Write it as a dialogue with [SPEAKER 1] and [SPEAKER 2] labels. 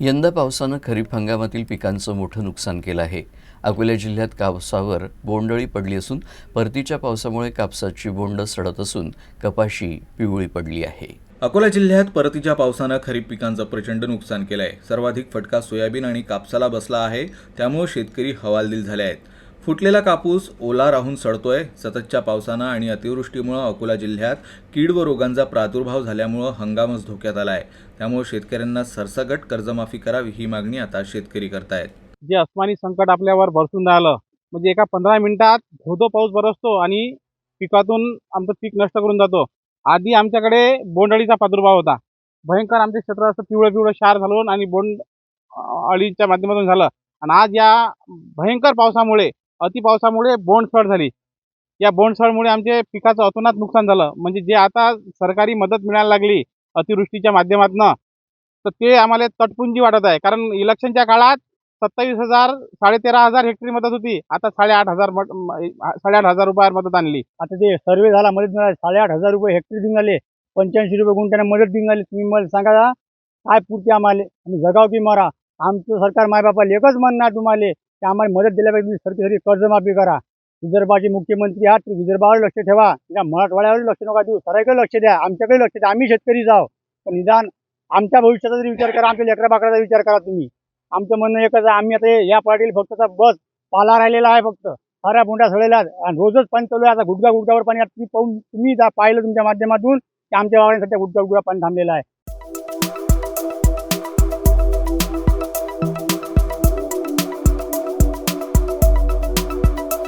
[SPEAKER 1] यंदा पावसानं खरीप हंगामातील पिकांचं मोठं नुकसान केलं आहे. अकोला जिल्ह्यात कापसावर बोंडळी पडली असून परतीच्या पावसामुळे कापसाची बोंड सडत असून कपाशी पिवळी पडली आहे.
[SPEAKER 2] अकोला जिल्ह्यात परतीच्या पावसानं खरीप पिकांचं प्रचंड नुकसान केलं आहे सर्वाधिक फटका सोयाबीन आणि कापसाला बसला आहे. त्यामुळे शेतकरी हवालदिल झाले आहेत. फुटलेला कापूस ओला राहून सडतोय. सततच्या पावसानं आणि अतिवृष्टीमुळं अकोला जिल्ह्यात कीड व रोगांचा प्रादुर्भाव झाल्यामुळं हंगामच धोक्यात आला आहे त्यामुळे शेतकऱ्यांना सरसगट कर्जमाफी करावी ही मागणी आता शेतकरी करतायत.
[SPEAKER 3] जे अस्मानी संकट आपल्यावर बरसून राहिलं म्हणजे एका पंधरा मिनिटात धोधो पाऊस बरसतो आणि पिकातून आमचं पीक नष्ट करून जातो. आधी आमच्याकडे बोंडअळीचा प्रादुर्भाव होता. भयंकर आमचे क्षेत्र असं पिवळं पिवळं क्षार झालं आणि बोंड अळीच्या माध्यमातून झालं. आणि आज या भयंकर पावसामुळे अति पावसामुळे झाली. या बोंडसळमुळे आमचे पिकाचं अतोनात नुकसान झालं. म्हणजे जे आता सरकारी मदत मिळायला लागली अतिवृष्टीच्या माध्यमातून तर ते आम्हाला तटपुंजी वाटत आहे. कारण इलेक्शनच्या काळात सत्तावीस हजार साडेतेरा हजार हेक्टरी मदत होती. आता साडेआठ हजार साडेआठ हजार रुपयावर मदत आणली.
[SPEAKER 4] आता ते सर्वे झाला मदत मिळाली. साडेआठ हजार रुपये हेक्टरी देऊन पंच्याऐंशी रुपये गुंठ्याने मदत देऊन तुम्ही मला सांगा काय पुरते आम्हाला? आम्ही जगाव की मरा. आमचं सरकार मायबापाला एकच म्हणणार तुम्हाला. ते आम्हाला मदत दिल्यापाहिजे तुम्ही सरकी सरकी कर्जमाफी करा. विदर्भाचे मुख्यमंत्री आहात विदर्भावर लक्ष ठेवा. या मराठवाड्यावर लक्ष नका देऊ. सराईकडे लक्ष द्या. आमच्याकडे लक्ष द्या. आम्ही शेतकरी जाव. पण निदान आमच्या भविष्याचा जरी विचार करा आमच्या लेकरा बाकराचा विचार करा तुम्ही. आमचं म्हणणं एकच आहे आम्ही आता या पार्टीला फक्त बस पाला राहिलेला आहे फक्त. साऱ्या बोंडा सळलेला आणि रोजच पाणी चालू आहे. आता गुडघा गुडघावर पाणी तुम्ही पाहून तुम्ही जा- पाहिलं तुमच्या माध्यमातून की आमच्या वावरांसाठी गुडघा गुडगा पाणी थांबलेलं आहे.